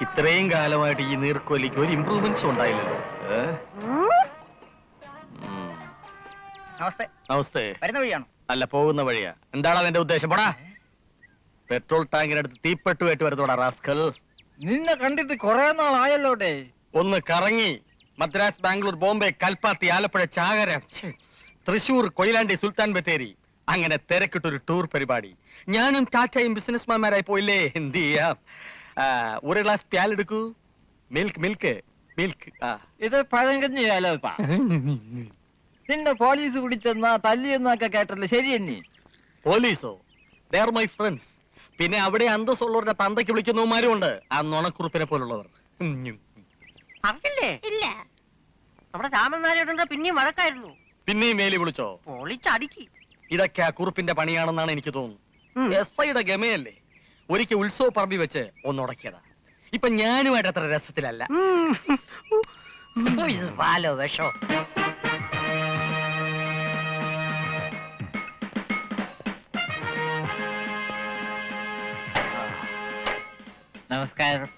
ഇത്രയും കാലമായിട്ട് ഈ നീർക്കോലിക്ക് ഒരു ഇമ്പ്രൂവ്മെന്റ്സ് ഉണ്ടായില്ലല്ലോ. നമസ്തേ. നമസ്തേ. വരുന്ന വഴിയാണോ? അല്ല പോകുന്ന വഴിയാ. എന്താണ് അതിന്റെ ഉദ്ദേശം? പോടാ. പെട്രോൾ ടാങ്കിനടുത്ത് തീപ്പെട്ടുമായിട്ട് വരുന്നോടാ റാസ്കൽ. നിന്നെ കണ്ടിട്ട് കൊറേ നാളായല്ലോട്ടെ ഒന്ന് കറങ്ങി മദ്രാസ് ബാംഗ്ലൂർ ബോംബെ കൽപ്പാത്തി ആലപ്പുഴ ചാകര ഛെ, തൃശൂർ കൊയിലാണ്ടി സുൽത്താൻ ബത്തേരി. അങ്ങനെ തിരക്കിട്ടൊരു ടൂർ പരിപാടി. ഞാനും ടാറ്റയും ബിസിനസ്മാൻമാരായി പോയില്ലേ? എന്ത് ചെയ്യാം? ഒരു ഗ്ലാസ് പ്യാലെടുക്കൂ മിൽക്ക് മിൽക്ക് മിൽക്ക് ആ. ഇത് പഴങ്കഞ്ഞിയാലോ ഇപ്പ നിന്റെ പോലീസ് കുടിച്ചെന്നാ തല്ലിയെന്നൊക്കെ കേട്ടല്ലോ. ശരി തന്നെ പോലീസോ ദേ ആർ മൈ ഫ്രണ്ട്സ് പിന്നെ അവിടെ അന്തസ്സുള്ളവരുടെ തന്തയ്ക്ക് വിളിക്കുന്നവന്മാരും ഉണ്ട് ആ നുണക്കുറുപ്പിനെ പോലുള്ളവർ. ഉം. ഇല്ല. നമ്മുടെ രാമനാരായണന്റെ പിന്നെയും വഴക്കായിരുന്നു. പിന്നെയും മേലി വിളിച്ചോ? പൊളിച്ചടുക്കി. ഇതൊക്കെ ആ കുറുപ്പിന്റെ പണിയാണെന്നാണ് എനിക്ക് തോന്നുന്നു. തോന്നുന്നത് എസ് ഐയുടെ ഗമയല്ലേ? ഒരിക്കൽ ഉത്സവ പറമ്പി വെച്ച് ഒന്നുടക്കിയതാ. ഇപ്പൊ ഞാനുമായിട്ട് അത്ര രസത്തിലല്ല. നമസ്കാരം.